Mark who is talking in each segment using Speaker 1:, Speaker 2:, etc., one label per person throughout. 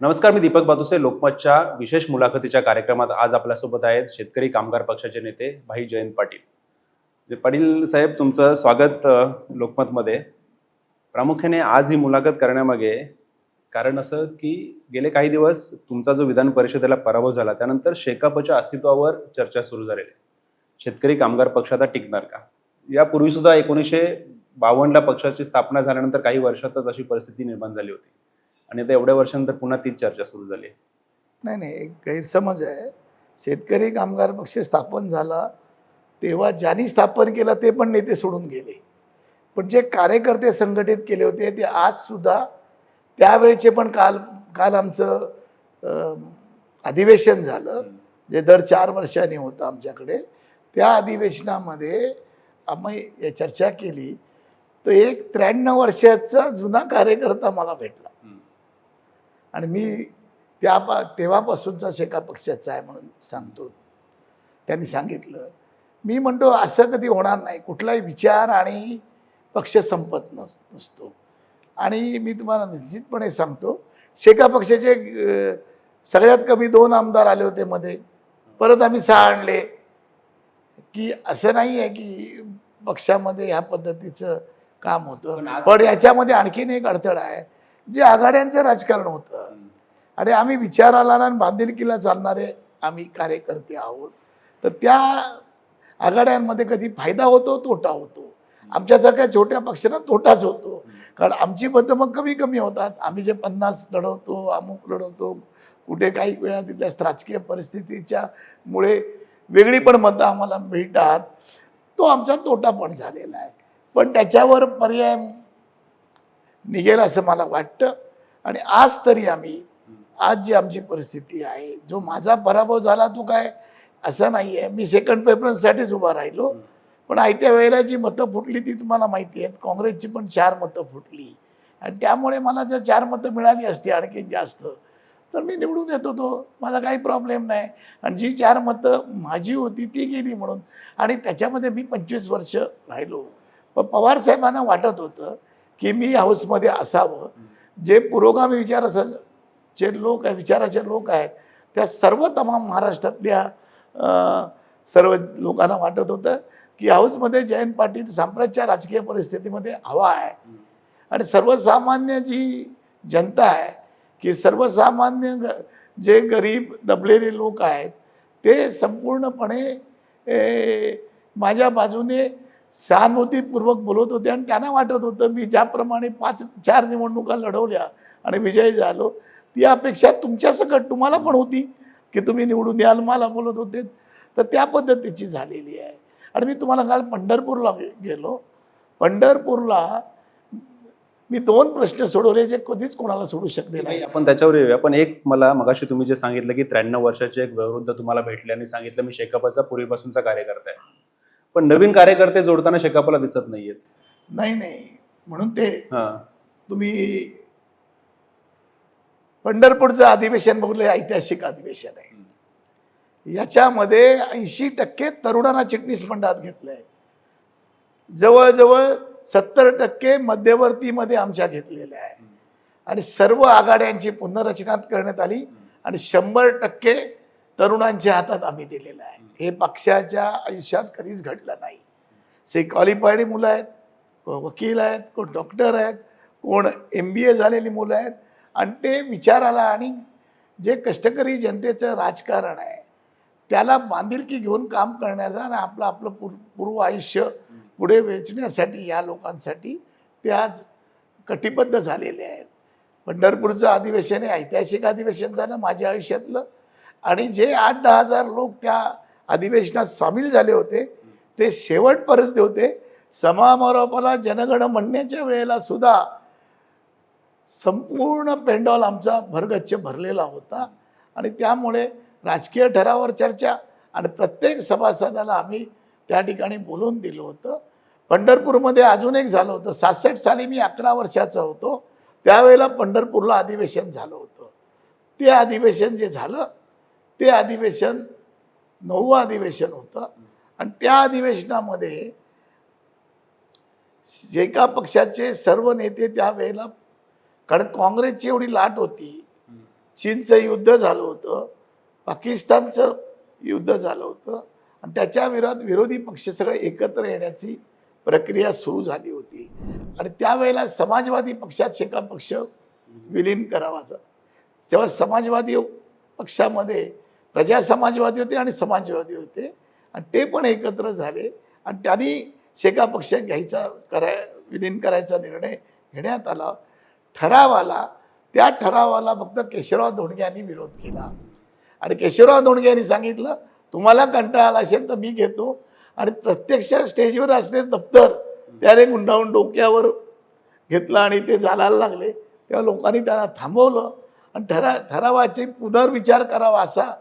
Speaker 1: नमस्कार मी दीपक बातुसे. लोकमतच्या विशेष मुलाखतीच्या कार्यक्रमात आज आपल्यासोबत आहेत शेतकरी कामगार पक्षाचे नेते भाई जयंत पाटील. पाटील साहेब तुमचं स्वागत लोकमतमध्ये. प्रामुख्याने आज ही मुलाखत करण्यामागे कारण असं की गेले काही दिवस तुमचा जो विधान परिषदेला पराभव झाला त्यानंतर शेकापच्या अस्तित्वावर चर्चा सुरू झालेली आहे. शेतकरी कामगार पक्ष आता टिकणार का? यापूर्वी सुद्धा एकोणीसशे बावन्नला पक्षाची स्थापना झाल्यानंतर काही वर्षातच अशी परिस्थिती निर्माण झाली होती. आणि आता एवढ्या वर्षानंतर पुन्हा तीच चर्चा सुरू झाली
Speaker 2: नाही नाही एक गैरसमज आहे. शेतकरी कामगार पक्ष स्थापन झाला तेव्हा ज्यांनी स्थापन केलं ते पण नेते सोडून गेले. पण जे कार्यकर्ते संघटित केले होते ते आजसुद्धा त्यावेळचे पण काल काल आमचं अधिवेशन झालं जे दर चार वर्षांनी होतं आमच्याकडे. त्या अधिवेशनामध्ये आम्ही चर्चा केली. तर एक त्र्याण्णव वर्षाचा जुना कार्यकर्ता मला भेटला. आणि मी त्या पा तेव्हापासूनचा शेका पक्षाचा आहे म्हणून सांगतो. त्यांनी सांगितलं मी म्हणतो असं कधी होणार नाही. कुठलाही विचार आणि पक्ष संपत नस नसतो. आणि मी तुम्हाला निश्चितपणे सांगतो शेका पक्षाचे सगळ्यात कमी दोन आमदार आले होते मध्ये. परत आम्ही सहा आणले. की असं नाही आहे की पक्षामध्ये ह्या पद्धतीचं काम होतं. पण याच्यामध्ये आणखीन एक अडथळा आहे. जे आघाड्यांचं राजकारण होतं. आणि आम्ही विचाराला आणि बांधिलकीला चालणारे आम्ही कार्यकर्ते आहोत. तर त्या आघाड्यांमध्ये कधी फायदा होतो तोटा होतो. आमच्यासारख्या छोट्या पक्षांना तोटाच होतो. कारण आमची मतं मग कमी कमी होतात. आम्ही जे पन्नास लढवतो अमुक लढवतो कुठे काही वेळा तिथल्या राजकीय परिस्थितीच्या मुळे वेगळी पण मतं आम्हाला मिळतात. तो आमचा तोटा पण झालेला आहे. पण त्याच्यावर पर्याय निघेल असं मला वाटतं. आणि आज तरी आम्ही आज जी आमची परिस्थिती आहे जो माझा पराभव झाला तो काय असं नाही आहे मी सेकंड प्रेफरन्ससाठीच उभा राहिलो. पण आयत्या वेळेला जी मतं फुटली ती तुम्हाला माहिती आहेत. काँग्रेसची पण चार मतं फुटली. आणि त्यामुळे मला जर चार मतं मिळाली असती आणखीन जास्त तर मी निवडून येत होतो. माझा काही प्रॉब्लेम नाही. आणि जी चार मतं माझी होती ती गेली म्हणून. आणि त्याच्यामध्ये मी पंचवीस वर्ष राहिलो. पण पवार साहेबांना वाटत होतं की मी हाऊसमध्ये असावं. जे पुरोगामी विचाराचे लोक आहे विचाराचे लोक आहेत त्या सर्व तमाम महाराष्ट्रातल्या सर्व लोकांना वाटत होतं की हाऊसमध्ये जयंत पाटील साम्राज्याच्या राजकीय परिस्थितीमध्ये हवा आहे. आणि सर्वसामान्य जी जनता आहे की सर्वसामान्य ग- जे गरीब दबलेले लोक आहेत ते संपूर्णपणे माझ्या बाजूने सहानुभूतीपूर्वक बोलत होते आणि त्यांना वाटत होतं मी ज्याप्रमाणे पाच चार निवडणुका लढवल्या आणि विजयी झालो ती अपेक्षा तुमच्या सकट तुम्हाला पण होती की तुम्ही निवडून याल मला बोलत होते. तर त्या पद्धतीची झालेली आहे. आणि मी तुम्हाला काल पंढरपूरला गेलो. पंढरपूरला मी दोन प्रश्न सोडवले जे कधीच कोणाला सोडू शकले नाही
Speaker 1: आपण त्याच्यावर येऊया. पण एक मला मगाशी तुम्ही जे सांगितलं की त्र्याण्णव वर्षाचे एक वयोवृद्ध तुम्हाला भेटले आणि सांगितलं मी शेकापाचा पूर्वीपासूनचा कार्यकर्ता आहे. पण नवीन कार्यकर्ते जोडताना शेकापाला दिसत नाहीयेत.
Speaker 2: नाही नाही. म्हणून ते
Speaker 1: हा.
Speaker 2: तुम्ही पंढरपूरचं अधिवेशन बघलं ऐतिहासिक अधिवेशन आहे. याच्यामध्ये ऐंशी टक्के तरुणांना चिटणीस मंडळात घेतलंय. जवळजवळ सत्तर टक्के मध्यवर्तीमध्ये आमच्या घेतलेल्या आहे. आणि सर्व आघाड्यांची पुनर्रचना करण्यात आली आणि शंभर टक्के तरुणांच्या हातात आम्ही दिलेलं आहे. हे पक्षाच्या आयुष्यात कधीच घडलं नाही. से क्वालिफाईड मुलं आहेत कोण वकील आहेत कोण डॉक्टर आहेत कोण एम बी ए झालेली मुलं आहेत. आणि ते विचाराला आणि जे कष्टकरी जनतेचं राजकारण आहे त्याला बांधिलकी घेऊन काम करण्याचा आणि आपलं आपलं पूर पूर्व आयुष्य पुढे वेचण्यासाठी या लोकांसाठी ते आज कटिबद्ध झालेले आहेत. पंढरपूरचं अधिवेशन हे ऐतिहासिक अधिवेशन झालं माझ्या आयुष्यातलं. आणि जे आठ दहा हजार लोक त्या अधिवेशनात सामील झाले होते ते शेवटपर्यंत होते. समारोपाला जनगण म्हणण्याच्या वेळेला सुद्धा संपूर्ण पेंडॉल आमचा भरगच्च भरलेला होता. आणि त्यामुळे राजकीय ठरावर चर्चा आणि प्रत्येक सभासदाला आम्ही त्या ठिकाणी बोलून दिलं होतं. पंढरपूरमध्ये अजून एक झालं होतं. सासष्ट साली मी अकरा वर्षाचा होतो. त्यावेळेला पंढरपूरला अधिवेशन झालं होतं. ते अधिवेशन जे झालं ते अधिवेशन नववं अधिवेशन होतं. आणि त्या अधिवेशनामध्ये शेका पक्षाचे सर्व नेते त्यावेळेला कारण काँग्रेसची एवढी लाट होती. चीनचं युद्ध झालं होतं. पाकिस्तानचं युद्ध झालं होतं. आणि त्याच्या विरोधात विरोधी पक्ष सगळे एकत्र येण्याची प्रक्रिया सुरू झाली होती. आणि त्यावेळेला समाजवादी पक्षात शेका पक्ष विलीन करावाचा. तेव्हा समाजवादी पक्षामध्ये प्रजा समाजवादी होते आणि समाजवादी होते. आणि ते पण एकत्र झाले. आणि त्यांनी शेका पक्ष घ्यायचा कराय विलीन करायचा निर्णय घेण्यात आला. ठराव आला त्या ठरावाला फक्त केशवराव धोंडगे यांनी विरोध केला. आणि केशवराव धोंडगे यांनी सांगितलं तुम्हाला कंटाळा आला असेल तर मी घेतो. आणि प्रत्यक्ष स्टेजवर असले दप्तर त्याने गुंडाळून डोक्यावर घेतलं आणि ते चालायला लागले. तेव्हा लोकांनी त्यांना थांबवलं. आणि ठरा ठरावाचे पुनर्विचार करावा असा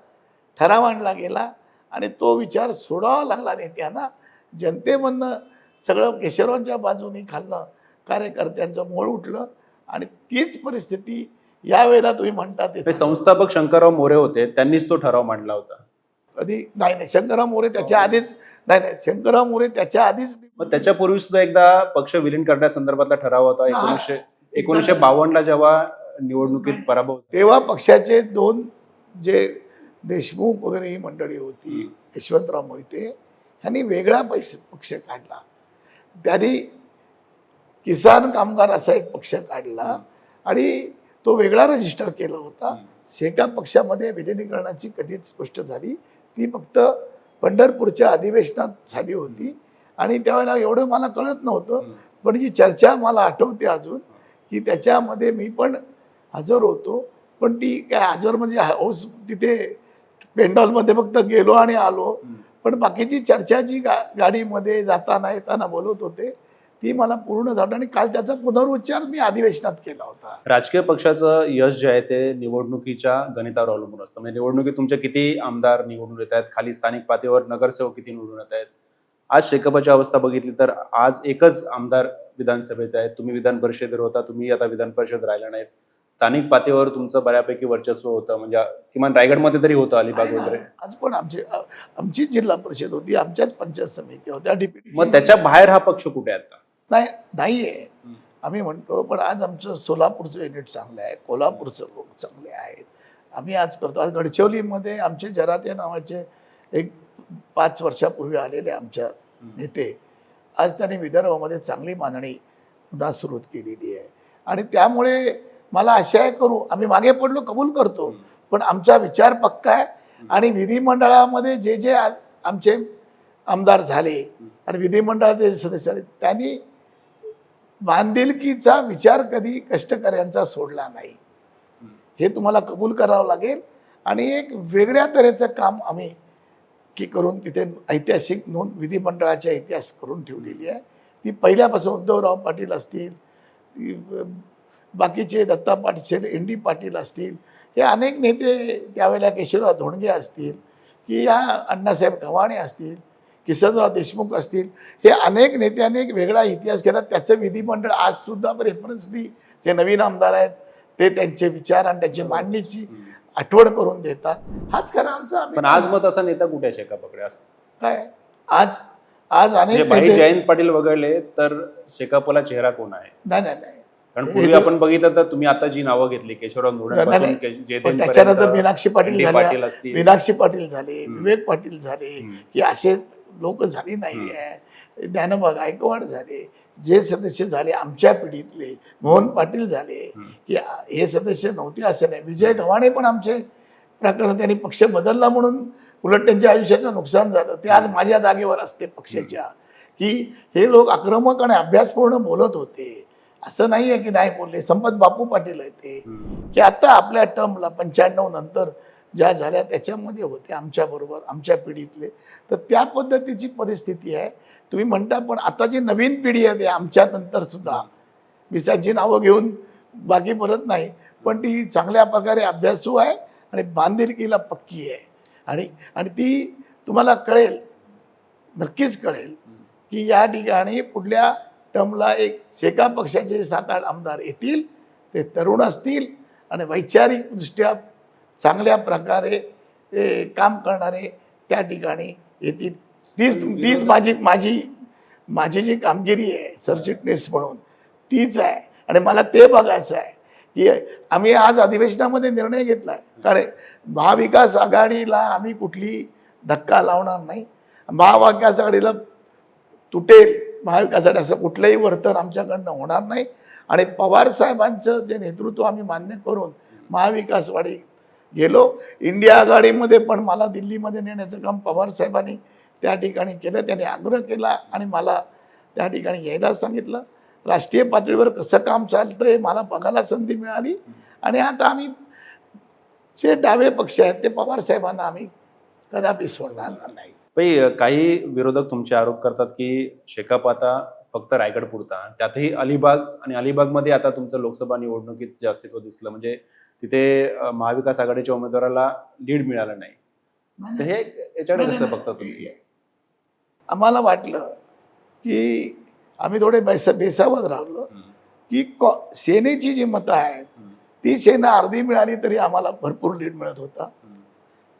Speaker 2: ठराव आणला गेला आणि तो विचार सोडावा लागला नेत्यांना. जनतेमधनं सगळं केशवरावांच्या बाजूने खाल्लं कार्यकर्त्यांचं मोळ उठलं आणि तीच परिस्थिती यावेळेला तुम्ही म्हणता ते
Speaker 1: संस्थापक शंकरराव मोरे होते त्यांनीच तो ठराव मांडला होता.
Speaker 2: कधी? नाही नाही. शंकरराव मोरे त्याच्या आधीच नाही नाही. शंकरराव मोरे त्याच्या आधीच
Speaker 1: मग त्याच्यापूर्वी सुद्धा एकदा पक्ष विलीन करण्यासंदर्भातला ठराव होता. एकोणीसशे एकोणीसशे बावन्नला जेव्हा निवडणुकीत पराभव
Speaker 2: तेव्हा पक्षाचे दोन जे देशमुख वगैरे ही मंडळी होती यशवंतराव मोहिते ह्यांनी वेगळा पैसे पक्ष काढला. त्यांनी किसान कामगार असा एक पक्ष काढला आणि तो वेगळा रजिस्टर केला होता. शेका पक्षामध्ये विलिनीकरणाची कधीच गोष्ट झाली. ती फक्त पंढरपूरच्या अधिवेशनात झाली होती. आणि त्यावेळेला एवढं मला कळत नव्हतं. पण जी चर्चा मला आठवते अजून की त्याच्यामध्ये मी पण हजर होतो. पण ती काय हजर म्हणजे हाऊस तिथे पेंडॉलमध्ये फक्त गेलो आणि आलो. पण बाकीची चर्चा जी गा गाडीमध्ये जाताना येताना बोलत होते ती मला पूर्ण झालं आणि काल त्याचा पुनरुच्चार मी अधिवेशनात केला होता.
Speaker 1: राजकीय पक्षाचं यश जे आहे ते निवडणुकीच्या गणितावर अवलंबून असतं. म्हणजे निवडणुकीत तुमचे किती आमदार निवडून येत आहेत? खाली स्थानिक पातळीवर नगरसेवक किती निवडून येत आहेत? आज शेकपाची अवस्था बघितली तर आज एकच आमदार विधानसभेचा आहे तुम्ही विधान परिषदेवर होता तुम्ही आता विधान परिषद राहिला नाहीत. स्थानिक पातळीवर तुमचं बऱ्यापैकी वर्चस्व होतं म्हणजे किमान रायगडमध्ये तरी होतं अलिबाग वगैरे?
Speaker 2: आज पण आमचे आमची जिल्हा परिषद होती आमच्याच पंचायत समिती होत्या डिप्युटी
Speaker 1: मग त्याच्या बाहेर हा पक्ष कुठे आता?
Speaker 2: नाही नाहीये. आम्ही म्हणतो पण आज आमचं सोलापूरचं युनिट चांगलं आहे कोल्हापूरचं लोक चांगले आहेत. आम्ही आज करतो आज गडचिरोलीमध्ये आमचे जराते नावाचे एक पाच वर्षापूर्वी आलेले आमच्या नेते आज त्यांनी विदर्भामध्ये चांगली मांडणी पुन्हा सुरू केलेली आहे. आणि त्यामुळे मला आशय करू. आम्ही मागे पडलो कबूल करतो. पण आमचा विचार पक्का आहे. आणि विधिमंडळामध्ये जे जे आमचे आमदार झाले आणि विधिमंडळाचे जे सदस्य झाले त्यांनी बांधिलकीचा विचार कधी कष्टकऱ्यांचा सोडला नाही. हे तुम्हाला कबूल करावं लागेल. आणि एक वेगळ्या तऱ्हेचं काम आम्ही की करून तिथे ऐतिहासिक नोंद विधिमंडळाच्या इतिहास करून ठेवलेली आहे. ती पहिल्यापासून उद्धवराव पाटील असतील बाकीचे दत्ता पाटील एन डी पाटील असतील हे अनेक नेते त्यावेळेला केशवराव धोंडगे असतील की या अण्णासाहेब गव्हाणे असतील किसनराव देशमुख असतील हे अनेक नेत्यांनी एक वेगळा इतिहास केला त्याचं विधिमंडळ आजसुद्धा रेफरन्सली जे नवीन आमदार आहेत ते त्यांचे विचार आणि त्यांची मांडणीची आठवण करून देतात. हाच खरा आमचा
Speaker 1: पण आज. मग तसा नेता कुठे शेकापकडे असं.
Speaker 2: काय? आज आज
Speaker 1: म्हणजे
Speaker 2: अनेक नेते-
Speaker 1: जयंत पाटील वगळले तर शेकापला चेहरा कोण आहे?
Speaker 2: नाही नाही नाही.
Speaker 1: कारण पूर्वी आपण बघितलं तर तुम्ही आता जी नावं घेतली केशवराव
Speaker 2: त्याच्यानंतर मीनाक्षी पाटील
Speaker 1: पाटील असतील.
Speaker 2: मीनाक्षी पाटील झाले. विवेक पाटील झाले. की असे लोक झाली नाही आहे. ज्ञानोबा गायकवाड झाले जे सदस्य झाले आमच्या पिढीतले मोहन पाटील झाले. की हे सदस्य नव्हते असं नाही. विजय ढवाणे पण आमचे प्रकरण त्यांनी पक्ष बदलला म्हणून उलट त्यांच्या आयुष्याचं नुकसान झालं. ते आज माझ्या जागेवर असते पक्षाच्या. की हे लोक आक्रमक आणि अभ्यासपूर्ण बोलत होते. असं नाही आहे की नाही बोलले. संपत बापू पाटील आहे ते. की आता आपल्या टर्मला पंच्याण्णव नंतर ज्या झाल्या त्याच्यामध्ये होते आमच्याबरोबर आमच्या पिढीतले. तर त्या पद्धतीची परिस्थिती आहे. तुम्ही म्हणता पण आता जी नवीन पिढी आहे ते आमच्या नंतर सुद्धा. त्यांची नावं घेऊन बाकी परत नाही. पण ती चांगल्या प्रकारे अभ्यासू आहे आणि बांधिलकीला पक्की आहे. आणि आणि ती तुम्हाला कळेल नक्कीच कळेल की या ठिकाणी पुढल्या टर्मला एक शेका पक्षाचे सात आठ आमदार येतील ते तरुण असतील आणि वैचारिकदृष्ट्या चांगल्या प्रकारे काम करणारे त्या ठिकाणी येतील. तीच तीच माझी माझी माझी जी कामगिरी आहे सरचिटणीस म्हणून तीच आहे. आणि मला ते बघायचं आहे की आम्ही आज अधिवेशनामध्ये निर्णय घेतला आहे कारण महाविकास आघाडीला आम्ही कुठली धक्का लावणार नाही. महाविकास आघाडीला तुटेल. महाविकासाठी असं कुठलंही वर्तन आमच्याकडनं होणार नाही. आणि पवार साहेबांचं जे नेतृत्व आम्ही मान्य करून महाविकासवाडी गेलो. इंडिया आघाडीमध्ये पण मला दिल्लीमध्ये नेण्याचं काम पवार साहेबांनी त्या ठिकाणी केलं. त्यांनी आग्रह केला आणि मला त्या ठिकाणी यायला सांगितलं. राष्ट्रीय पातळीवर कसं काम चालतं हे मला बघायला संधी मिळाली. आणि आता आम्ही जे डावे पक्ष आहेत ते पवार साहेबांना आम्ही कदापि सोडणार नाही.
Speaker 1: काही विरोधक तुमचे आरोप करतात की शेकाप आता फक्त रायगड पुरता त्यातही अलिबाग आणि अलिबागमध्ये आता तुमचं लोकसभा निवडणुकीत जे अस्तित्व दिसलं म्हणजे तिथे महाविकास आघाडीच्या उमेदवाराला लीड मिळालं नाही तर हे याच्याकडे कसं बघता तुम्ही
Speaker 2: आम्हाला वाटलं की आम्ही थोडे बेस बेसावत राहिलो. की कॉ सेनेची जी मतं आहेत. ती सेना अर्धी मिळाली तरी आम्हाला भरपूर लीड मिळत होता.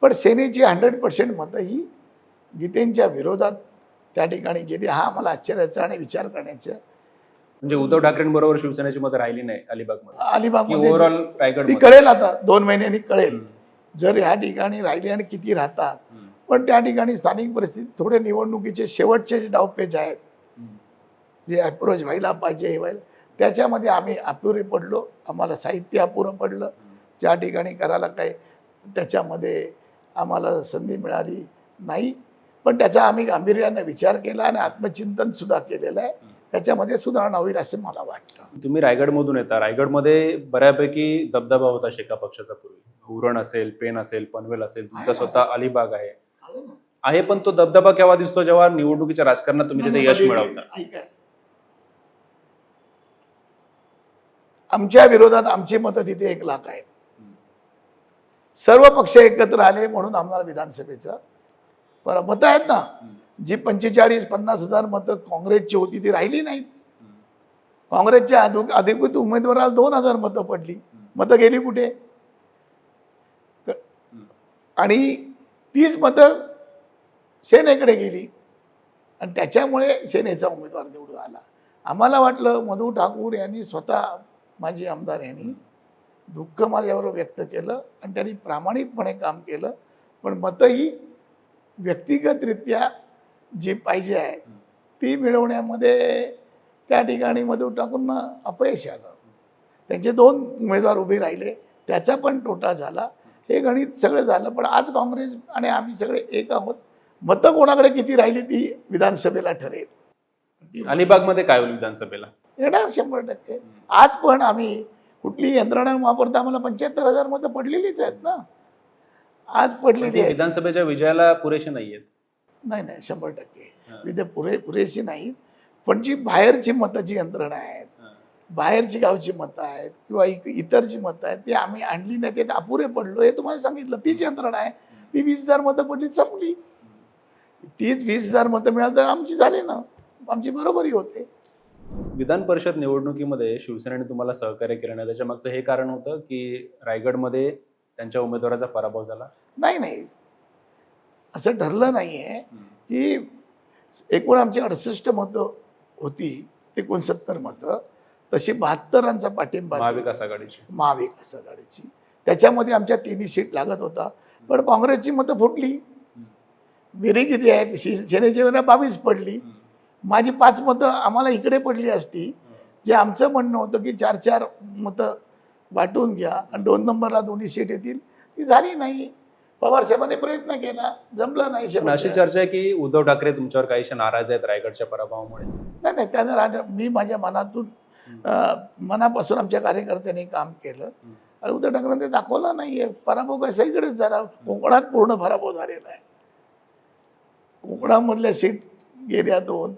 Speaker 2: पण सेनेची हंड्रेड पर्सेंट मतं ही गीतेंच्या विरोधात त्या ठिकाणी गेली. हा आम्हाला आश्चर्याचा आणि विचार करण्याचा
Speaker 1: म्हणजे उद्धव ठाकरेंबरोबर शिवसेनेची मतं राहिली नाही अलिबागमध्ये. की
Speaker 2: अलिबागमध्ये
Speaker 1: ओव्हरऑल रायगड
Speaker 2: ती कळेल आता दोन महिन्यांनी कळेल. जर ह्या ठिकाणी राहिले आणि किती राहतात. पण त्या ठिकाणी स्थानिक परिस्थिती थोडे निवडणुकीचे शेवटचे जे डावपेच आहेत जे अप्रोच व्हायला पाहिजे हे व्हायला त्याच्यामध्ये आम्ही अपुरे पडलो. आम्हाला साहित्य अपुरं पडलं. ज्या ठिकाणी करायला काय त्याच्यामध्ये आम्हाला संधी मिळाली नाही. पण त्याचा आम्ही गांभीर्याने विचार केला आणि आत्मचिंतन सुद्धा केलेलं आहे. त्याच्यामध्ये सुधारणा होईल असं मला वाटतं.
Speaker 1: तुम्ही रायगडमधून येता. रायगडमध्ये बऱ्यापैकी दबदबा होता शेका पक्षाचा पूर्वी. उरण असेल पेन असेल पनवेल असेल तुमचा स्वतः अलिबाग आहे. आहे पण तो दबदबा केव्हा दिसतो जेव्हा निवडणुकीच्या राजकारणात तुम्ही तिथे यश मिळवता.
Speaker 2: आमच्या विरोधात आमची मतं तिथे एक लाख आहेत. सर्व पक्ष एकत्र आले म्हणून आम्हाला विधानसभेचं बरं मतं आहेत ना. जी पंचेचाळीस पन्नास हजार मतं काँग्रेसची होती ती राहिली नाहीत. काँग्रेसच्या अधिकृत उमेदवाराला दोन हजार मतं पडली. मतं गेली कुठे? आणि तीच मतं सेनेकडे गेली. आणि त्याच्यामुळे सेनेचा उमेदवार निवडून आला. आम्हाला वाटलं मधू ठाकूर यांनी स्वतः माजी आमदार यांनी दुःख माझ्यावर व्यक्त केलं आणि त्यांनी प्रामाणिकपणे काम केलं. पण मतंही व्यक्तिगतरित्या जी पाहिजे आहे ती मिळवण्यामध्ये त्या ठिकाणी मधू ठाकूरना अपयश आलं. त्यांचे दोन उमेदवार उभे राहिले त्याचा पण तोटा झाला. हे गणित सगळं झालं पण आज काँग्रेस आणि आम्ही सगळे एक आहोत. मतं कोणाकडे किती राहिली ती विधानसभेला ठरेल.
Speaker 1: अलिबागमध्ये काय होईल विधानसभेला?
Speaker 2: येणार शंभर टक्के. आज पण आम्ही कुठली यंत्रणा वापरता आम्हाला पंच्याहत्तर हजार मतं पडलेलीच आहेत ना. आज
Speaker 1: पण
Speaker 2: पडलेली
Speaker 1: ती
Speaker 2: आहेत
Speaker 1: विधानसभेच्या विजयाला पुरेशी नाहीयेत
Speaker 2: नाही नाही शंभर टक्के. विधे पुरे पुरेशी नाहीत. पण जी बाहेरची मतं जी यंत्रणा आहेत बाहेरची गावची मतं आहेत किंवा इतर जी मतं आहेत ती आम्ही आणली नाही ते अपुरे पडलो हे तुम्हाला सांगितलं. तीच यंत्रणा आहे. ती वीस हजार मतं पडली संपली. तीच वीस हजार मतं मिळाली तर आमची झाली ना. आमची बरोबरी होते.
Speaker 1: विधान परिषद निवडणुकीमध्ये शिवसेनेने तुम्हाला सहकार्य केलं नाही. त्याच्या मागचं हे कारण होतं की रायगडमध्ये त्यांच्या उमेदवाराचा पराभव झाला?
Speaker 2: नाही नाही. असं ठरलं नाही आहे की एकूण आमची अडसष्ट मतं होती एकोणसत्तर मतं तशी बहात्तरांचा पाठिंबा.
Speaker 1: महाविकास आघाडीची.
Speaker 2: महाविकास आघाडीची. त्याच्यामध्ये आमच्या तिन्ही सीट लागत होता. पण काँग्रेसची मतं फुटली. विरी किती आहे? शिवसेनेची वेळेला बावीस पडली. माझी पाच मतं आम्हाला इकडे पडली असती. जे आमचं म्हणणं होतं की चार चार मतं वाटून घ्या. आणि दोन नंबरला दोन्ही सीट येतील. ती झाली नाही. पवार साहेबांनी प्रयत्न केला. जमलं नाही
Speaker 1: पण. अशी चर्चा आहे की उद्धव ठाकरे तुमच्यावर काहीशे नाराज आहेत रायगडच्या पराभवामुळे?
Speaker 2: नाही नाही. त्यानं राज- मी माझ्या मनातून अं, मनापासून आमच्या कार्यकर्त्यांनी काम केलं. आणि उद्धव ठाकरे ते दाखवलं नाहीये. पराभव काय सगळीकडेच झाला? कोकणात पूर्ण पराभव झालेला आहे. कोकणामधल्या सीट गेल्या दोन.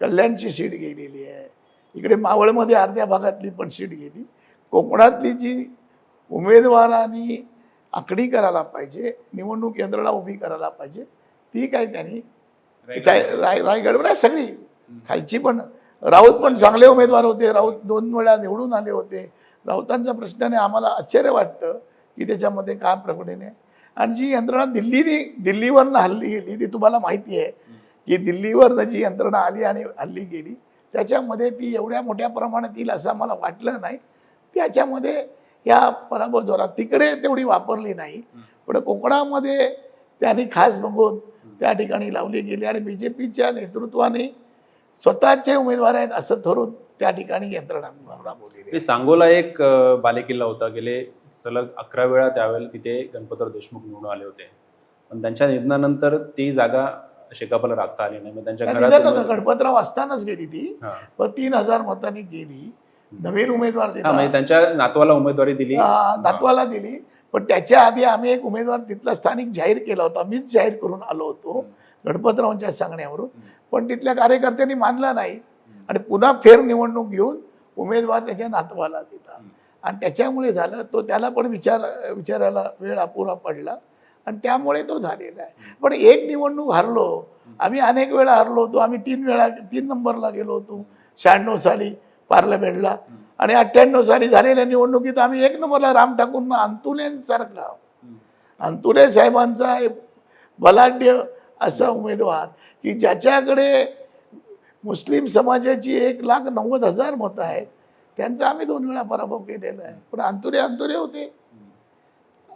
Speaker 2: कल्याणची सीट गेलेली आहे. इकडे मावळमध्ये अर्ध्या भागातली पण सीट गेली. कोकणातली जी उमेदवारांनी आखणी करायला पाहिजे निवडणूक यंत्रणा उभी करायला पाहिजे ती काय त्यांनी राय रायगडवर आहे सगळी. खालची पण. राऊत पण चांगले उमेदवार होते. राऊत दोन वेळा निवडून आले होते. राऊतांच्या प्रश्नाने आम्हाला आश्चर्य वाटतं की त्याच्यामध्ये काय प्रकटणे आहे आणि जी यंत्रणा दिल्लीने दिल्लीवरनं हल्ली गेली ती तुम्हाला माहिती आहे की दिल्लीवरनं जी यंत्रणा आली आणि हल्ली गेली त्याच्यामध्ये ती एवढ्या मोठ्या प्रमाणात येईल असं आम्हाला वाटलं नाही. त्याच्यामध्ये या पराभव जोरात तिकडे तेवढी वापरली नाही. पण कोकणामध्ये त्यांनी खास बघून त्या ठिकाणी लावली गेली आणि बी जे पीच्या नेतृत्वाने स्वतःचे उमेदवार आहेत असं ठरवून त्या ठिकाणी यंत्रणा.
Speaker 1: ते सांगोला एक बालेकिल्ला होता. गेले सलग अकरा वेळा त्यावेळेला तिथे गणपतराव देशमुख निवडून आले होते. पण त्यांच्या निधनानंतर ती जागा शेकापाला राखता आली नाही. त्यांच्या
Speaker 2: गणपतराव असतानाच गेली ती. पण तीन हजार मतांनी गेली. नवीन उमेदवार
Speaker 1: हा म्हणजे
Speaker 2: दिला
Speaker 1: त्यांच्या नातवाला उमेदवारी दिली.
Speaker 2: नातवाला दिली. पण त्याच्या आधी आम्ही एक उमेदवार तिथला स्थानिक जाहीर केला होता. मीच जाहीर करून आलो होतो गणपतरावांच्या सांगण्यावरून. पण तिथल्या कार्यकर्त्यांनी मानलं नाही. आणि पुन्हा फेर निवडणूक घेऊन उमेदवार त्याच्या नातवाला दिला. आणि त्याच्यामुळे झालं तो त्याला पण विचार विचारायला वेळ अपुरा पडला. आणि त्यामुळे तो झालेला आहे. पण एक निवडणूक हरलो. आम्ही अनेक वेळा हरलो होतो. आम्ही तीन वेळा तीन नंबरला गेलो होतो. शहाण्णव साली. पार्लमेंटला. आणि अठ्ठ्याण्णव साली झालेल्या निवडणुकीत आम्ही एक नंबरला राम ठाकूर अंतुलेंसारखा अंतुले साहेबांचा बलाढ्य असा उमेदवार की ज्याच्याकडे मुस्लिम समाजाची एक लाख नव्वद हजार मतं आहेत त्यांचा आम्ही दोन वेळा पराभव केलेला आहे. पण अंतुरे अंतुरे होते.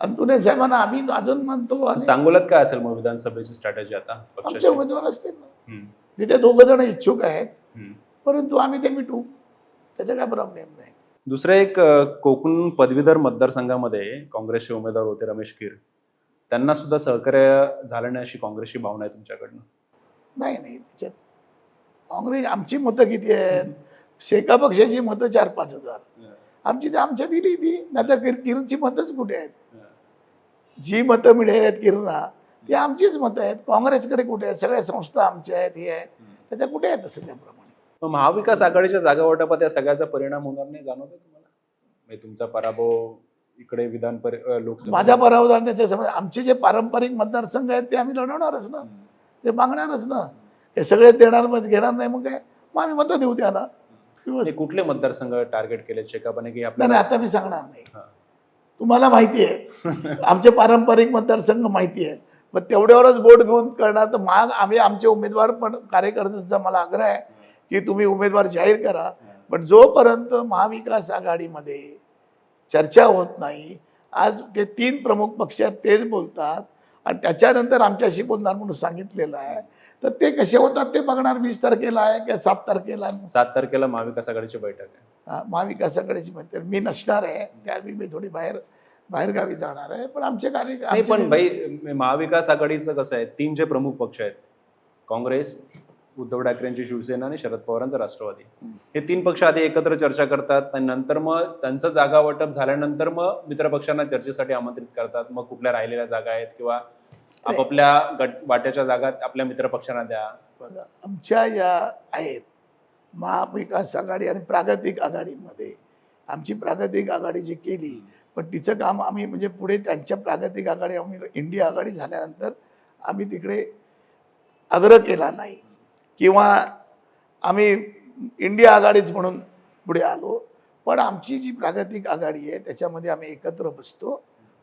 Speaker 2: अंतुरे साहेबांना आम्ही अजून म्हणतो आणि
Speaker 1: सांगोल्यात काय असेल मग विधानसभेची स्ट्रॅटेजी आता?
Speaker 2: आमचे उमेदवार असतील ना. तिथे दोघ जण इच्छुक आहेत. परंतु आम्ही ते मिटू त्याचा काय प्रॉब्लेम नाही.
Speaker 1: दुसरं एक कोकण पदवीधर मतदारसंघामध्ये काँग्रेसचे उमेदवार होते रमेश कीर त्यांना सुद्धा सहकार्य झालं नाही अशी काँग्रेसची भावना आहे तुमच्याकडनं?
Speaker 2: नाही नाही. त्याच्यात काँग्रेस आमची मतं किती आहेत? शेका पक्षाची मतं चार पाच हजार आमची ते आमच्या दिली ती. नाही तर किर किरणची मतच कुठे आहेत? जी मतं मिळाली किरणा ती आमचीच मतं आहेत. काँग्रेसकडे कुठे आहेत? सगळ्या संस्था आमच्या आहेत हे आहेत. त्याच्या कुठे आहेत तसं त्याप्रमाणे?
Speaker 1: मग महाविकास आघाडीच्या जागा वाटपात या सगळ्याचा परिणाम होणार नाही जाणवतो तुम्हाला? म्हणजे तुमचा पराभव इकडे विधान लोकसभा
Speaker 2: माझा पराभव झाला त्याच्यासमोर आमचे जे पारंपरिक मतदारसंघ आहेत ते आम्ही लढवणारच ना. ते मागणारच ना. हे सगळे देणार मग घेणार नाही मग काय? मग आम्ही मतं देऊ
Speaker 1: हे
Speaker 2: व्यवस्थित.
Speaker 1: कुठले मतदारसंघ टार्गेट केले शेकापाने की आपल्याला
Speaker 2: आता मी सांगणार नाही. तुम्हाला माहिती आहे. आमचे पारंपरिक मतदारसंघ माहिती आहे. मग तेवढ्यावरच बोट घेऊन करणार तर माग आम्ही आमचे उमेदवार पण कार्यकर्त्यांचा मला आग्रह आहे. की तुम्ही उमेदवार जाहीर करा. पण जोपर्यंत महाविकास आघाडीमध्ये चर्चा होत नाही आज ते तीन प्रमुख पक्ष आहेत तेच बोलतात. आणि त्याच्यानंतर आमच्याशी बोलणार म्हणून सांगितलेलं आहे. तर ते कसे होतात ते बघणार. वीस तारखेला आहे किंवा सात तारखेला.
Speaker 1: सात तारखेला महाविकास आघाडीची बैठक आहे.
Speaker 2: महाविकास आघाडीची म्हणते मी नसणार आहे. त्यावेळी मी थोडी बाहेर बाहेरगावी जाणार आहे. पण आमचे कार्य
Speaker 1: पण भाई महाविकास आघाडीचं कसं आहे? तीन जे प्रमुख पक्ष आहेत काँग्रेस उद्धव ठाकरेंची शिवसेना आणि शरद पवारांचा राष्ट्रवादी. हे तीन पक्ष आधी एकत्र चर्चा करतात आणि नंतर मग त्यांचं जागा वाटप झाल्यानंतर मग मित्र पक्षांना चर्चेसाठी आमंत्रित करतात. मग कुठल्या राहिलेल्या जागा आहेत किंवा आपापल्या गट वाट्याच्या जागा आपल्या मित्र पक्षांना द्या.
Speaker 2: बघा आमच्या या आहेत महाविकास आघाडी आणि प्रागतिक आघाडीमध्ये. आमची प्रागतिक आघाडी जी केली पण तिचं काम आम्ही म्हणजे पुढे त्यांच्या प्रागतिक आघाडी आम्ही इंडिया आघाडी झाल्यानंतर आम्ही तिकडे आग्रह केला नाही. किंवा आम्ही इंडिया आघाडीच म्हणून पुढे आलो. पण आमची जी प्रागतिक आघाडी आहे त्याच्यामध्ये आम्ही एकत्र बसतो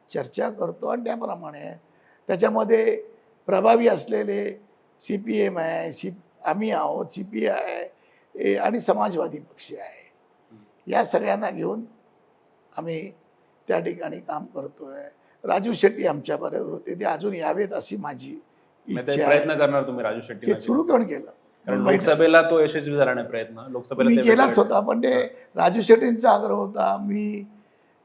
Speaker 2: चर्चा करतो आणि त्याप्रमाणे त्याच्यामध्ये प्रभावी असलेले सी पी एम आहे सी आम्ही आहोत सी पी आय आहे आणि समाजवादी पक्ष आहे. या सगळ्यांना घेऊन आम्ही त्या ठिकाणी काम करतोय. राजू शेट्टी आमच्या बरोबर होते ते अजून यावेत अशी माझी
Speaker 1: प्रयत्न
Speaker 2: आहे.
Speaker 1: करणार तुम्ही राजू शेट्टी
Speaker 2: सुरू पण केलं?
Speaker 1: कारण लोकसभेला तो यशस्वी झाला नाही प्रयत्न. लोकसभेला
Speaker 2: केलाच होता पण ते राजू शेट्टींचा आग्रह होता. मी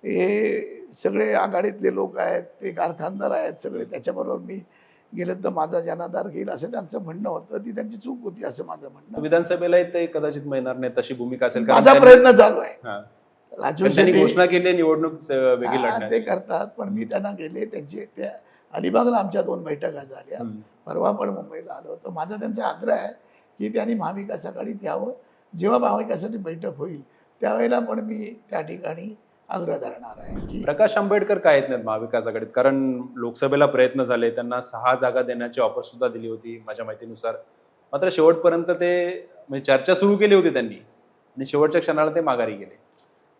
Speaker 2: हे सगळे आघाडीतले लोक आहेत ते कारखानदार आहेत सगळे त्याच्याबरोबर मी गेलं तर माझा जनाधार घेईल असं त्यांचं म्हणणं होतं. ती त्यांची चूक होती असं माझं म्हणणं
Speaker 1: विधानसभेलाही ते कदाचित मिळणार नाही तशी भूमिका असेल.
Speaker 2: माझा प्रयत्न चालू आहे. राजू शेट्टी
Speaker 1: घोषणा केली निवडणूक
Speaker 2: ते करतात पण मी त्यांना गेले त्यांचे त्या अलिबागला आमच्या दोन बैठका झाल्या. परवा पण मुंबईला आलो तर माझा त्यांचा आग्रह आहे की त्यांनी महाविकास आघाडीत यावं जेव्हा महाविकासाची बैठक होईल त्यावेळेला पण मी त्या ठिकाणी आग्रह धरणार आहे की
Speaker 1: प्रकाश आंबेडकर काय येत नाहीत महाविकास आघाडीत कारण लोकसभेला प्रयत्न झाले त्यांना सहा जागा देण्याची ऑफर सुद्धा दिली होती माझ्या माहितीनुसार. मात्र शेवटपर्यंत ते म्हणजे चर्चा सुरू केली होती त्यांनी. आणि शेवटच्या क्षणाला ते माघारी गेले.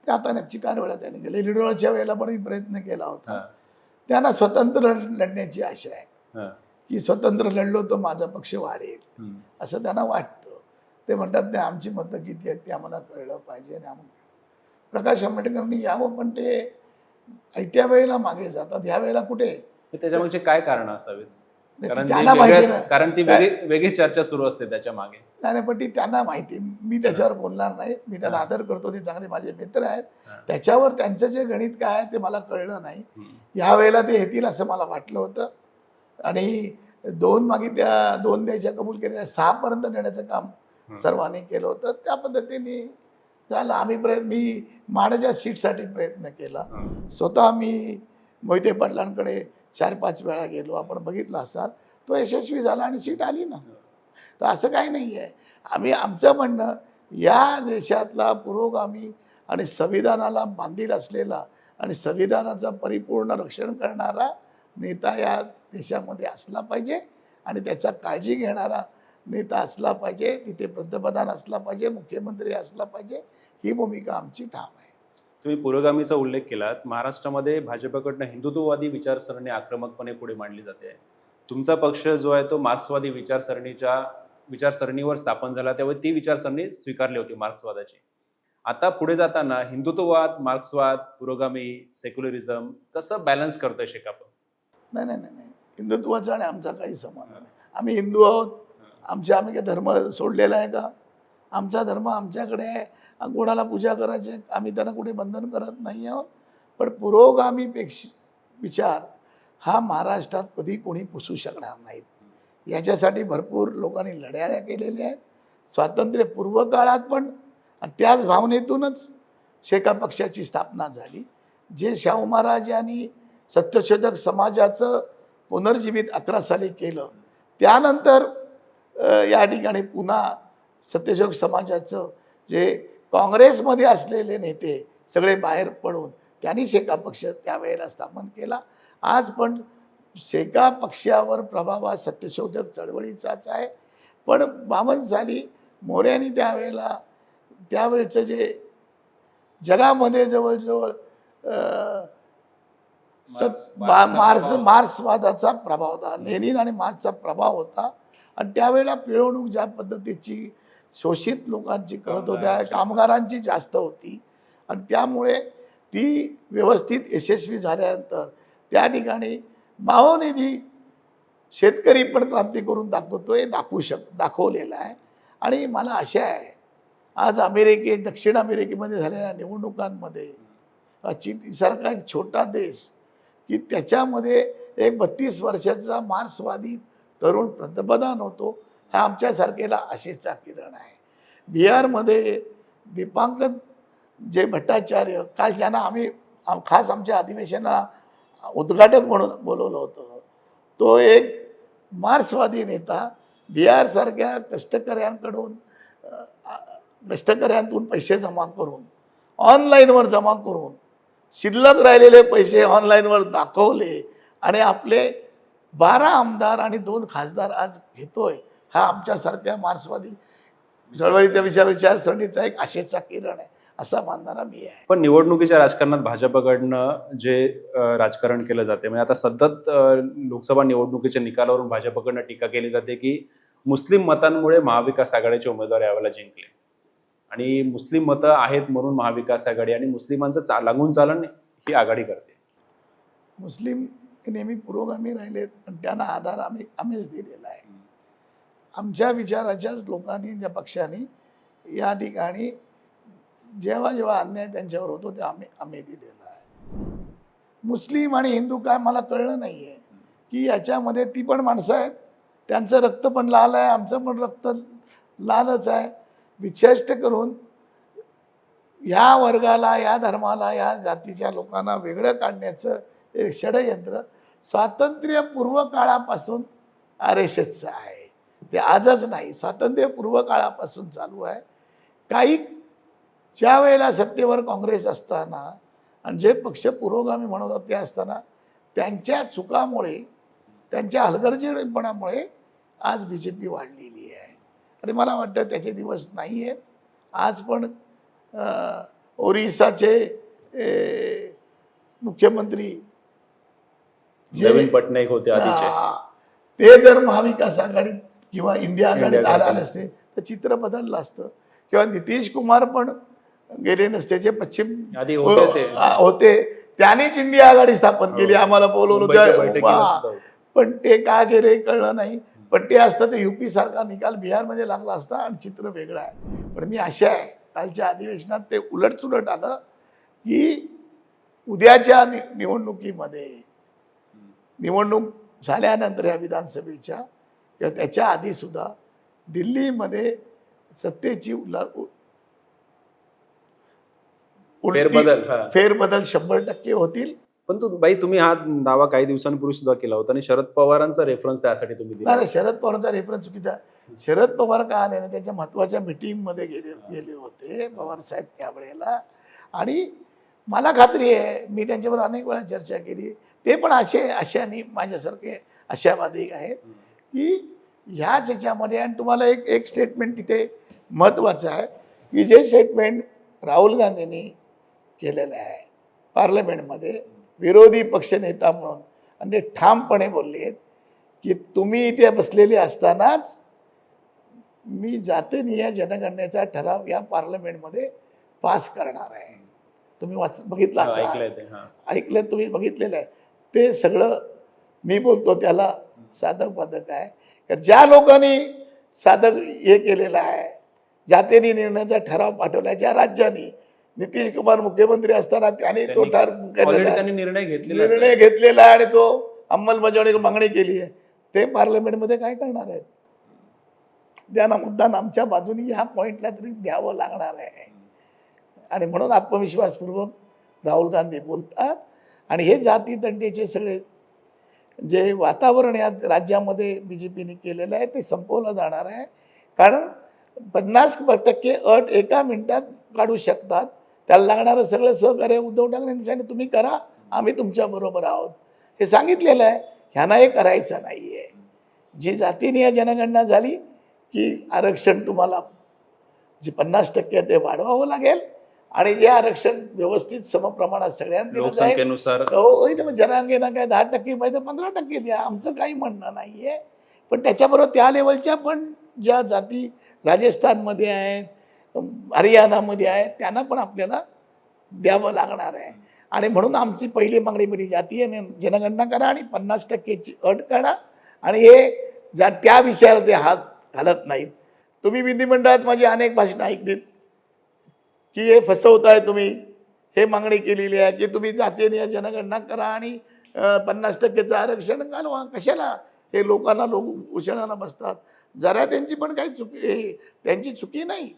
Speaker 2: ते आता नक्की कार वेळा त्यांनी केले लिडोळाच्या वेळेला पण मी प्रयत्न केला होता. त्यांना स्वतंत्र लढण्याची आशा आहे.
Speaker 1: हा.
Speaker 2: की स्वतंत्र लढलो तर माझा पक्ष वाढेल. असं त्यांना वाटतं. ते म्हणतात नाही आमची मतं किती आहेत ते आम्हाला कळलं पाहिजे आणि आम्हाला प्रकाश आंबेडकरांनी यावं पण ते ऐत्या वेळेला मागे जातात. ह्या वेळेला कुठे?
Speaker 1: त्याच्यामागचे काय कारण असावेत? कारण ती ती वेगळी चर्चा सुरू असते त्याच्यामागे.
Speaker 2: नाही पण ती त्यांना माहिती. मी त्याच्यावर बोलणार नाही. मी त्यांना. आदर करतो. ते चांगले माझे मित्र आहेत. त्याच्यावर त्यांचं जे गणित काय आहे ते मला कळलं नाही. ह्या वेळेला ते येतील असं मला वाटलं होतं. आणि दोन मागे त्या दोन द्यायच्या कबूल केल्या सहापर्यंत नेण्याचं काम. सर्वांनी केलं होतं. त्या पद्धतीने झालं. आम्ही प्रयत्न मी माडाच्या सीटसाठी प्रयत्न केला. स्वतः मी मोहिते पाटलांकडे चार पाच वेळा गेलो. आपण बघितलं असाल. तो यशस्वी झाला आणि सीट आली ना. तर असं काही नाही आहे. आम्ही आमचं म्हणणं या देशातला पुरोगामी आणि संविधानाला बांधील असलेला आणि संविधानाचं परिपूर्ण रक्षण करणारा नेता या देशामध्ये असला पाहिजे आणि त्याचा काळजी घेणारा नेता असला पाहिजे तिथे पंतप्रधान असला पाहिजे मुख्यमंत्री असला पाहिजे ही भूमिका आमची ठाम आहे.
Speaker 1: तुम्ही पुरोगामीचा उल्लेख केलात. महाराष्ट्रामध्ये भाजपकडनं हिंदुत्ववादी विचारसरणी आक्रमकपणे पुढे मांडली जाते. तुमचा पक्ष जो आहे तो मार्क्सवादी विचारसरणीच्या विचारसरणीवर स्थापन झाला तेव्हा ती विचारसरणी स्वीकारली होती मार्क्सवादाची. आता पुढे जाताना हिंदुत्ववाद मार्क्सवाद पुरोगामी सेक्युलरिझम कसं बॅलन्स करतोय शेकाप
Speaker 2: नाही नाही नाही नाही. हिंदुत्वाचा आणि आमचा काही संबंध नाही. आम्ही हिंदू आहोत. आमचे आम्ही काय धर्म सोडलेला आहे का? आमचा धर्म आमच्याकडे आहे. कोणाला पूजा करायचे आम्ही त्यांना कुठे बंधन करत नाही आहोत. पण पुरोगामीपेक्षा विचार हा महाराष्ट्रात कधी कोणी पुसू शकणार नाहीत. याच्यासाठी भरपूर लोकांनी लढाया केलेल्या आहेत. स्वातंत्र्यपूर्व काळात पण त्याच भावनेतूनच शेका पक्षाची स्थापना झाली. जे शाहू महाराज यांनी सत्यशोधक समाजाचं पुनर्जीवित अकरा साली केलं. त्यानंतर या ठिकाणी पुन्हा सत्यशोधक समाजाचं जे काँग्रेसमध्ये असलेले नेते सगळे बाहेर पडून त्यांनी शेका पक्ष त्यावेळेला स्थापन केला. आज पण शेका पक्षावर प्रभाव हा सत्यशोधक चळवळीचाच आहे. पण बावन साली मोऱ्यांनी त्यावेळेला त्यावेळेचं जे जगामध्ये जवळजवळ सत
Speaker 1: मार्क्स-
Speaker 2: मा-
Speaker 1: मार्क्सचा
Speaker 2: मार्क्स
Speaker 1: प्रभाव.
Speaker 2: मार्क्सवादाचा प्रभाव होता लेनिन आणि मार्क्सचा प्रभाव होता आणि त्यावेळेला पिळवणूक ज्या पद्धतीची शोषित लोकांची करत होत्या
Speaker 1: कामगारांची.
Speaker 2: जास्त होती आणि त्यामुळे ती व्यवस्थित यशस्वी झाल्यानंतर त्या ठिकाणी माओनिधी शेतकरी पण क्रांती करून दाखवतोय दाखवू शक दाखवलेला आहे आणि मला आशा आहे आज अमेरिकेत दक्षिण अमेरिकेमध्ये झालेल्या निवडणुकांमध्ये हा चीन सारखा एक छोटा देश की त्याच्यामध्ये एक बत्तीस वर्षाचा मार्क्सवादी तरुण पंतप्रधान होतो हा आमच्यासारखेला आशेचा किरण आहे. बिहारमध्ये दीपांकन जे भट्टाचार्य काल ज्यांना आम्ही खास आमच्या अधिवेशना उद्घाटक म्हणून बोलवलं होतं. तो एक मार्क्सवादी नेता बिहारसारख्या कष्टकऱ्यांकडून कष्टकऱ्यांतून पैसे जमा करून ऑनलाईनवर जमा करून शिल्लक राहिलेले पैसे ऑनलाईनवर दाखवले आणि आपले बारा आमदार आणि दोन खासदार आज घेतोय हा आमच्यासारख्या मार्क्सवादी चळवळीच्या विचार विचारसरणीचा एक आशेचा किरण आहे असा मानणारा मी आहे.
Speaker 1: पण निवडणुकीच्या राजकारणात भाजपकडनं जे राजकारण केलं जाते म्हणजे आता सतत लोकसभा निवडणुकीच्या निकालावरून भाजपकडनं टीका केली जाते की मुस्लिम मतांमुळे महाविकास आघाडीचे उमेदवार यावेळेला जिंकले. आणि मुस्लिम मतं आहेत म्हणून महाविकास आघाडी आणि मुस्लिमांचं चा लागून चालन ही आघाडी करते.
Speaker 2: मुस्लिम हे नेहमी पुरोगामी राहिलेत पण त्यांना आधार आम्ही आम्हीच दिलेला आहे. आमच्या विचाराच्याच लोकांनी ज्या पक्षांनी या ठिकाणी जेव्हा जेव्हा अन्याय त्यांच्यावर होतो ते आम्ही आम्ही दिलेला आहे. मुस्लिम आणि हिंदू काय मला कळलं नाही आहे की याच्यामध्ये ती पण माणसं आहेत. त्यांचं रक्त पण लाल आहे आमचं पण रक्त लालच आहे. विचेष्ट करून ह्या वर्गाला या धर्माला या जातीच्या लोकांना वेगळं काढण्याचं एक षडयंत्र स्वातंत्र्यपूर्व काळापासून आर एस एसचं आहे. ते आजच नाही स्वातंत्र्यपूर्व काळापासून चालू आहे. काही ज्या वेळेला सत्तेवर काँग्रेस असताना आणि जे पक्ष पुरोगामी म्हणत होते ते असताना त्यांच्या चुकामुळे त्यांच्या हलगर्जीपणामुळे आज बी जे पी वाढलेली आहे. आणि मला वाटतं त्याचे दिवस नाही आहेत आज पण ओरिसाचे मुख्यमंत्री
Speaker 1: नवीन पटनाईक होते आधीचे.
Speaker 2: ते जर महाविकास आघाडीत किंवा इंडिया आघाडीत आला. नसते तर चित्र बदललं असतं. किंवा नितीश कुमार पण गेले नसते जे पश्चिम
Speaker 1: आधी होते
Speaker 2: त्यांनीच इंडिया आघाडी स्थापन केली.
Speaker 1: हो.
Speaker 2: आम्हाला बोलवलं. पण ते का गेले कळलं नाही. पण ते असतं तर युपी सारखा निकाल बिहारमध्ये लागला असता आणि चित्र वेगळं आहे पण मी आशा आहे कालच्या अधिवेशनात ते उलट सुलट आलं की उद्याच्या नि निवडणुकीमध्ये निवडणूक झाल्यानंतर या विधानसभेच्या किंवा त्याच्या आधी सुद्धा दिल्लीमध्ये सत्तेची उला
Speaker 1: फेरबदल.
Speaker 2: फेरबदल शंभर टक्के होतील
Speaker 1: पण तू बाई तुम्ही हा दावा काही दिवसांपूर्वी सुद्धा केला होता आणि शरद पवारांचा रेफरन्स त्यासाठी तुम्ही दिला
Speaker 2: नाही शरद पवारांचा रेफरन्स चुकीचा. शरद पवार का आले ना त्यांच्या महत्त्वाच्या मीटिंगमध्ये गेले गेले होते पवार साहेब त्यावेळेला. आणि मला खात्री आहे मी त्यांच्यावर अनेक वेळा चर्चा केली. ते पण असे आशानी माझ्यासारखे आशावादी आहेत की ह्याच ह्याच्यामध्ये आणि तुम्हाला एक एक स्टेटमेंट तिथे महत्त्वाचं आहे की जे स्टेटमेंट राहुल गांधींनी केलेलं आहे पार्लमेंटमध्ये विरोधी पक्षनेता म्हणून. आणि ते ठामपणे बोलले आहेत की तुम्ही इथे बसलेले असतानाच मी जातीनिय जनगणनेचा ठराव या पार्लमेंटमध्ये पास करणार आहे. तुम्ही वाच बघितलं
Speaker 1: हा, हा.
Speaker 2: ऐकलं तुम्ही बघितलेलं आहे. ते सगळं मी बोलतो त्याला साधक बाधक आहे. तर ज्या लोकांनी साधक हे केलेलं आहे जातीने निर्णयाचा ठराव पाठवला आहे ज्या राज्यांनी नितीश कुमार मुख्यमंत्री असताना त्यांनी तो.
Speaker 1: त्यांनी निर्णय घेतलेला
Speaker 2: निर्णय घेतलेला आहे आणि तो अंमलबजावणी मागणी केली आहे. ते पार्लमेंटमध्ये काय करणार आहेत? त्यांना मुद्दाम आमच्या बाजूने ह्या पॉईंटला तरी द्यावं लागणार आहे. आणि म्हणून आत्मविश्वासपूर्वक राहुल गांधी बोलतात. आणि हे जाती तंटेचे सगळे जे वातावरण या राज्यामध्ये बी जे पीने केलेलं आहे ते संपवलं जाणार आहे. कारण पन्नास टक्के अट एका मिनिटात काढू शकतात. त्याला लागणारं सगळं सहकार्य उद्धव ठाकरे तुम्ही करा आम्ही तुमच्याबरोबर आहोत. हे सांगितलेलं आहे. ह्यांना हे करायचं नाही आहे जी जातीने जनगणना झाली की आरक्षण तुम्हाला जे पन्नास टक्के आहे ते वाढवावं लागेल आणि जे आरक्षण व्यवस्थित समप्रमाणात सगळ्यांना दिलं जाईल.
Speaker 1: लोकसंख्येनुसार.
Speaker 2: हो काय दहा टक्के पाहिजे पंधरा टक्के द्या आमचं काही म्हणणं नाही आहे पण त्याच्याबरोबर त्या लेवलच्या पण ज्या जाती राजस्थानमध्ये आहेत हरियाणामध्ये आहे त्यांना पण आपल्याला द्यावं लागणार आहे. आणि म्हणून आमची पहिली मागणी म्हणजे जातीय जनगणना करा आणि पन्नास टक्केची अट काढा. आणि हे जा त्या विषयाला ते हात घालत नाहीत. तुम्ही विधिमंडळात माझी अनेक भाषणं ऐकलीत की हे फसवताय तुम्ही हे मागणी केलेली आहे की तुम्ही जातीय जनगणना करा आणि पन्नास टक्केचं आरक्षण घालवा. कशाला? हे लोकांना लोक उपोषणाला बसतात. जरा त्यांची पण काही चुकी हे- त्यांची चुकी नाही.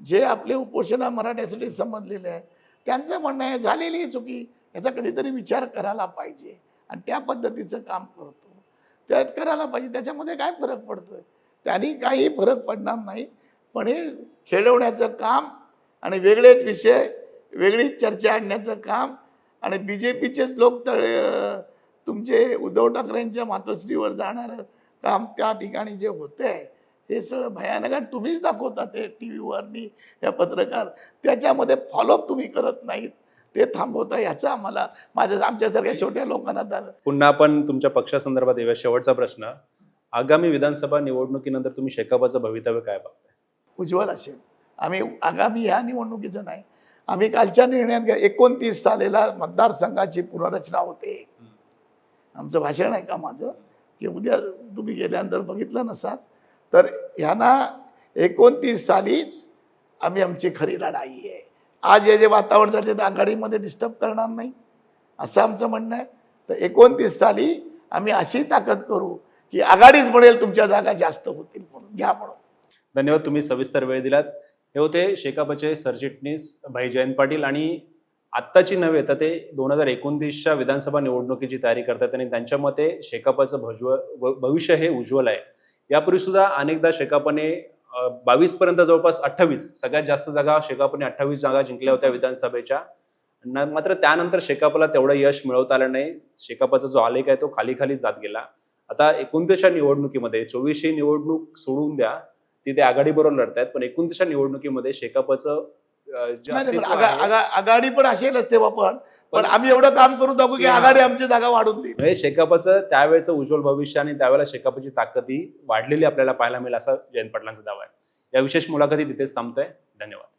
Speaker 2: जे आपले उपोषणा मराठ्यासाठी समजलेले आहे त्यांचं म्हणणं आहे झालेली आहे चुकी याचा कधीतरी विचार करायला पाहिजे. आणि त्या पद्धतीचं काम करतो. त्यात करायला पाहिजे त्याच्यामध्ये काय फरक पडतोय? त्यांनी काही फरक पडणार नाही पण हे खेळवण्याचं काम आणि वेगळेच विषय वेगळीच चर्चा आणण्याचं काम आणि बी जे पीचेच लोक तळ तुमचे उद्धव ठाकरेंच्या मातोश्रीवर जाणारं काम त्या ठिकाणी जे होतं आहे हे सगळं भयानक आणि तुम्हीच दाखवता ते टी व्हीवरनी या पत्रकार. त्याच्यामध्ये फॉलोअप तुम्ही करत नाहीत. ते थांबवता याचा आम्हाला माझ्या आमच्यासारख्या छोट्या लोकांना
Speaker 1: पुन्हा आपण तुमच्या पक्षासंदर्भात येऊया शेवटचा प्रश्न. आगामी विधानसभा निवडणुकीनंतर तुम्ही शेकापाचं भवितव्य काय बघताय?
Speaker 2: उज्ज्वल असेल. आम्ही आगामी ह्या निवडणुकीचं नाही. आम्ही कालच्या निर्णयात घ्या एकोणतीस सालेला मतदारसंघाची पुनर्रचना होते. आमचं भाषण आहे का माझं? की उद्या तुम्ही गेल्यानंतर बघितलं नसाल. तर ह्यांना एकोणतीस सालीच आम्ही आमची खरी लढाई आहे. आज हे जे वातावरण झाले ते आघाडीमध्ये डिस्टर्ब करणार नाही असं आमचं म्हणणं आहे. तर एकोणतीस साली आम्ही अशी ताकद करू की आघाडीच म्हणेल तुमच्या जागा जास्त होतील म्हणून घ्या म्हणून.
Speaker 1: धन्यवाद तुम्ही सविस्तर वेळ दिलात. हे होते शेकापचे सरचिटणीस भाई जयंत पाटील आणि आत्ताची नव्हे तर ते दोन हजार एकोणतीसच्या विधानसभा निवडणुकीची तयारी करतात आणि त्यांच्या मते शेकापाचं भजव भविष्य हे उज्ज्वल आहे. यापूर्वी सुद्धा अनेकदा शेकापने बावीस पर्यंत जवळपास अठ्ठावीस सगळ्यात जास्त जागा शेकापने अठ्ठावीस जागा जिंकल्या होत्या विधानसभेच्या. मात्र त्यानंतर शेकापला तेवढं यश मिळवता आलं नाही. शेकापाचा जो आलेख आहे तो खाली खाली जात गेला. आता एकोणतीसच्या निवडणुकीमध्ये चोवीसशे निवडणूक सोडून द्या ती ते आघाडीबरोबर लढतायत पण एकोणतीसच्या निवडणुकीमध्ये शेकापाचं
Speaker 2: आघाडी पण असेलच तेव्हा पण. पण आम्ही एवढं काम करू दाखवू की. आघाडी आमची जागा वाढून देईल.
Speaker 1: म्हणजे शेकापाचं त्यावेळेचं उज्ज्वल भविष्य आणि त्यावेळेला शेकापाची ताकद ही वाढलेली आपल्याला पाहायला मिळेल असा जयंत पाटलांचा दावा आहे. या विशेष मुलाखती तिथेच थांबतोय. धन्यवाद.